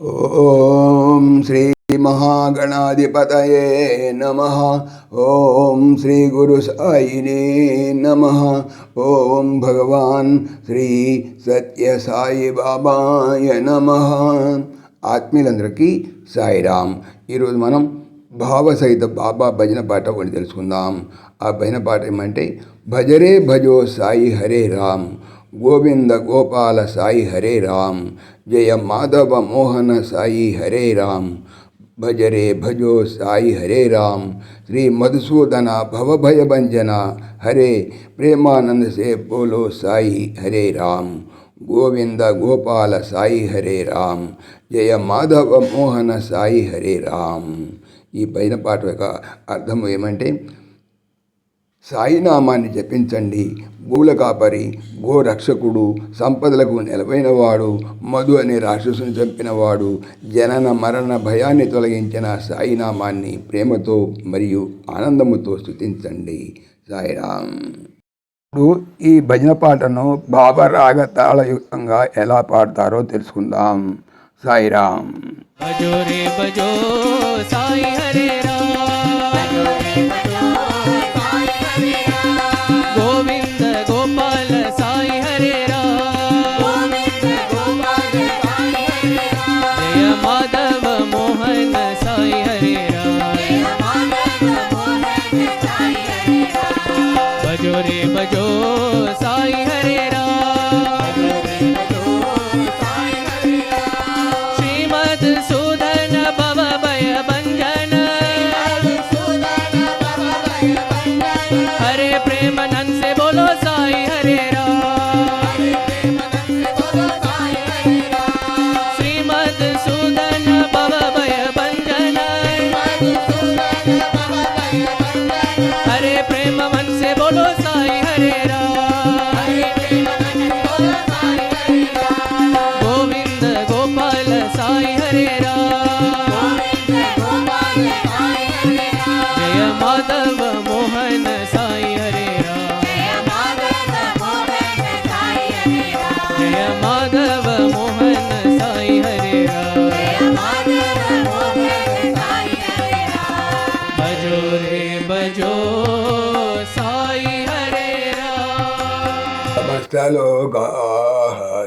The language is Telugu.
ఓం శ్రీ మహాగణాధిపతయే నమ. ఓం శ్రీ గురు సాయినే నమ. ఓం భగవాన్ శ్రీ సత్య సాయి బాబాయ నమ. ఆత్మీయులందరికీ సాయిరామ్. ఈరోజు మనం భావసహిత బాబా భజన పాట ఒకటి తెలుసుకుందాం. ఆ భజన పాట ఏమంటే భజరే భజో సాయి హరే రామ్. గోవింద గోపాల సాయి హరే రామ్. జయ మాధవ మోహన సాయి హరే రామ్. భజరే భజో సాయి హరే రామ్. శ్రీ మధుసూదన భవభయభంజన హరే ప్రేమానంద సే బోలో సాయి హరే రామ్. గోవింద గోపాల సాయి హరే రామ్. జయ మాధవ మోహన సాయి హరే రామ్. ఈ పైన పాట యొక్క అర్థం ఏమంటే సాయినామాన్ని జపించండి. గోవుల కాపరి గోరక్షకుడు సంపదలకు నిలవైనవాడు మధు అనే రాక్షసును చంపినవాడు జనన మరణ భయాన్ని తొలగించిన సాయినామాన్ని ప్రేమతో మరియు ఆనందముతో స్థుతించండి సాయిరామ్. ఇప్పుడు ఈ భజన పాటను బాబరాగ తాళయుక్తంగా ఎలా పాడతారో తెలుసుకుందాం. సాయిరామ్. సాయి హరే माधव मोहन साई हरे राम। भजो रे भजो साई हरे राम। श्रीमद सुदन भव भय हरे प्रेम नन માધવ મોહન સાઈ હરે રામ. જય માધવ મોહન સાઈ હરે રામ. બજો રે બજો સાઈ હરે રામ. સમસ્ત લોકા